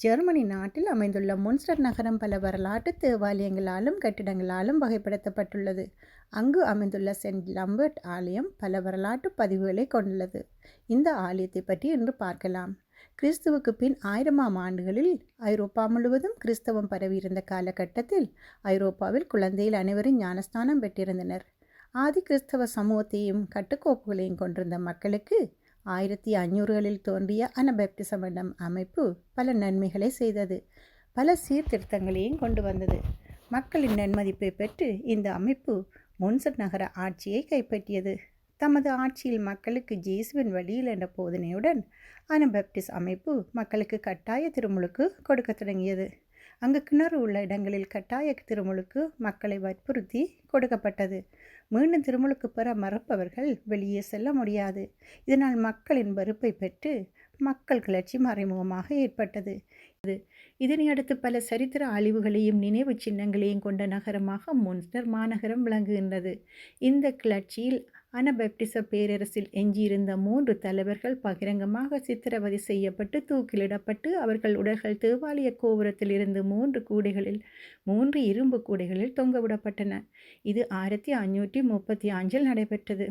Germany நாட்டில் அமைந்துள்ள Münster நகரம் பல வரலாற்று தேவாலயங்களாலும் கட்டிடங்களாலும் வகைப்படுத்தப்பட்டுள்ளது. அங்கு அமைந்துள்ள சென்ட் லம்பர்ட் ஆலயம் பல வரலாற்று பதிவுகளை கொண்டுள்ளது. இந்த ஆலயத்தை பற்றி இன்று பார்க்கலாம். கிறிஸ்துவுக்கு பின் ஆயிரமாம் ஆண்டுகளில் ஐரோப்பா முழுவதும் கிறிஸ்தவம் பரவியிருந்த காலகட்டத்தில் ஐரோப்பாவில் குழந்தையில் அனைவரும் ஞானஸ்தானம் பெற்றிருந்தனர். ஆதி கிறிஸ்தவ சமூகத்தையும் கட்டுக்கோப்புகளையும் கொண்டிருந்த மக்களுக்கு ஆயிரத்தி ஐநூறுகளில் தோன்றிய அனபெப்டிசம் என்னும் அமைப்பு பல நன்மைகளை செய்தது. பல சீர்திருத்தங்களையும் கொண்டு வந்தது. மக்களின் நன்மதிப்பை பெற்று இந்த அமைப்பு முன்சர் நகர ஆட்சியை கைப்பற்றியது. தமது ஆட்சியில் மக்களுக்கு ஜேசுவின் வழியில் என்ற போதனையுடன் அனபெப்டிஸ் அமைப்பு மக்களுக்கு கட்டாய திருமுழுக்கு கொடுக்க தொடங்கியது. அங்கு கிணறு உள்ள இடங்களில் கட்டாய திருமுழுக்கு மக்களை வற்புறுத்தி கொடுக்கப்பட்டது. மீண்டும் திருமுழுக்கு பெற மறப்பவர்கள் வெளியே செல்ல முடியாது. இதனால் மக்களின் வெறுப்பை பெற்று மக்கள் கிளர்ச்சி மறைமுகமாக ஏற்பட்டது. இது இதனை அடுத்து பல சரித்திர அழிவுகளையும் நினைவு சின்னங்களையும் கொண்ட நகரமாக முன்ஸ்டர் மாநகரம் விளங்குகின்றது. இந்த கிளர்ச்சியில் அனபெப்டிச பேரரசில் எஞ்சியிருந்த மூன்று தலைவர்கள் பகிரங்கமாக சித்திரவதை செய்யப்பட்டு தூக்கிலிடப்பட்டு அவர்கள் உடல்கள் தேவாலய கோபுரத்தில் இருந்து மூன்று கூடைகளில் மூன்று இரும்பு கூடைகளில் தொங்கவிடப்பட்டன. இது ஆயிரத்தி அஞ்சூற்றி முப்பத்தி அஞ்சில் நடைபெற்றது.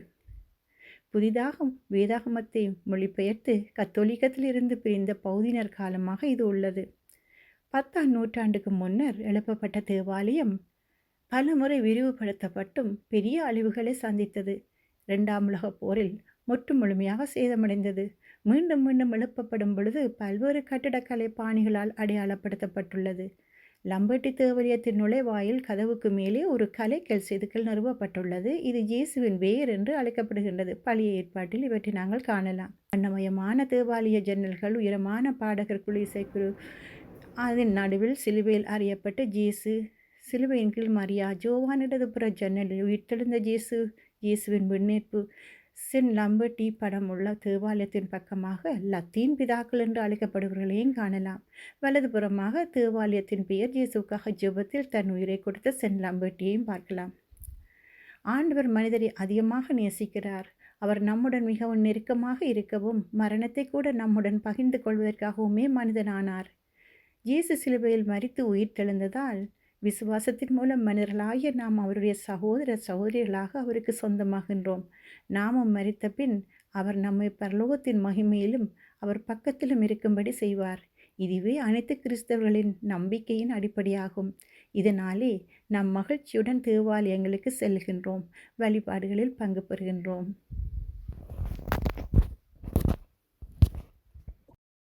புதிதாக வேதாகமத்தை மொழிபெயர்த்து கத்தோலிக்கத்திலிருந்து பிரிந்த பௌதினர் காலமாக இது உள்ளது. பத்தாம் நூற்றாண்டுக்கு முன்னர் எழுப்பப்பட்ட தேவாலயம் பலமுறை விரிவுபடுத்தப்பட்டும் பெரிய அழிவுகளை சந்தித்தது. இரண்டாம் உலகப் போரில் முற்று முழுமையாக சேதமடைந்தது. மீண்டும் மீண்டும் எழுப்பப்படும் பொழுது பல்வேறு கட்டிடக்கலை பாணிகளால் அடையாளப்படுத்தப்பட்டுள்ளது. லம்பட்டி தேவரியத்தின் நுழைவாயில் கதவுக்கு மேலே ஒரு கலைக்கல் செதுக்கல் நிறுவப்பட்டுள்ளது. இது இயேசுவின் வேர் என்று அழைக்கப்படுகின்றது. பழைய ஏற்பாட்டில் இவற்றை நாங்கள் காணலாம். வண்ணமயமான தேவாலய ஜன்னல்கள் உயரமான பாடகர் குழு இசைக்குழு அதன் நடுவில் சிலுவையில் அறியப்பட்ட ஜேசு சிலுவையின் கீழ் மரியா ஜோவானிடதுபுற ஜன்னலில் உயிர்த்தெழுந்த ஜேசு இயேசுவின் விண்ணேற்பு சென் லம்பர்டி படம் உள்ள தேவாலயத்தின் பக்கமாக லத்தீன் பிதாக்கள் என்று அழைக்கப்படுபவர்களையும் காணலாம். வலதுபுறமாக தேவாலயத்தின் பெயர் இயேசுக்காக ஜெபத்தில் தன் உயிரை கொடுத்த சென் லம்பர்ட்டியையும் பார்க்கலாம். ஆண்டவர் மனிதரை அதிகமாக நேசிக்கிறார். அவர் நம்முடன் மிகவும் நெருக்கமாக இருக்கவும் மரணத்தை கூட நம்முடன் பகிர்ந்து கொள்வதற்காகவுமே மனிதனானார். இயேசு சிலுவையில் மறித்து உயிர் தெழுந்ததால் விசுவாசத்தின் மூலம் மனிதர்களாகிய நாம் அவருடைய சகோதர சகோதரிகளாக அவருக்கு சொந்தமாகின்றோம். நாமும் மறித்த பின் அவர் நம்மை பரலோகத்தின் மகிமையிலும் அவர் பக்கத்திலும் இருக்கும்படி செய்வார். இதுவே அனைத்து கிறிஸ்தவர்களின் நம்பிக்கையின் அடிப்படையாகும். இதனாலே நாம் மகிழ்ச்சியுடன் தேவாலயங்களுக்கு செல்கின்றோம். வழிபாடுகளில் பங்கு பெறுகின்றோம்.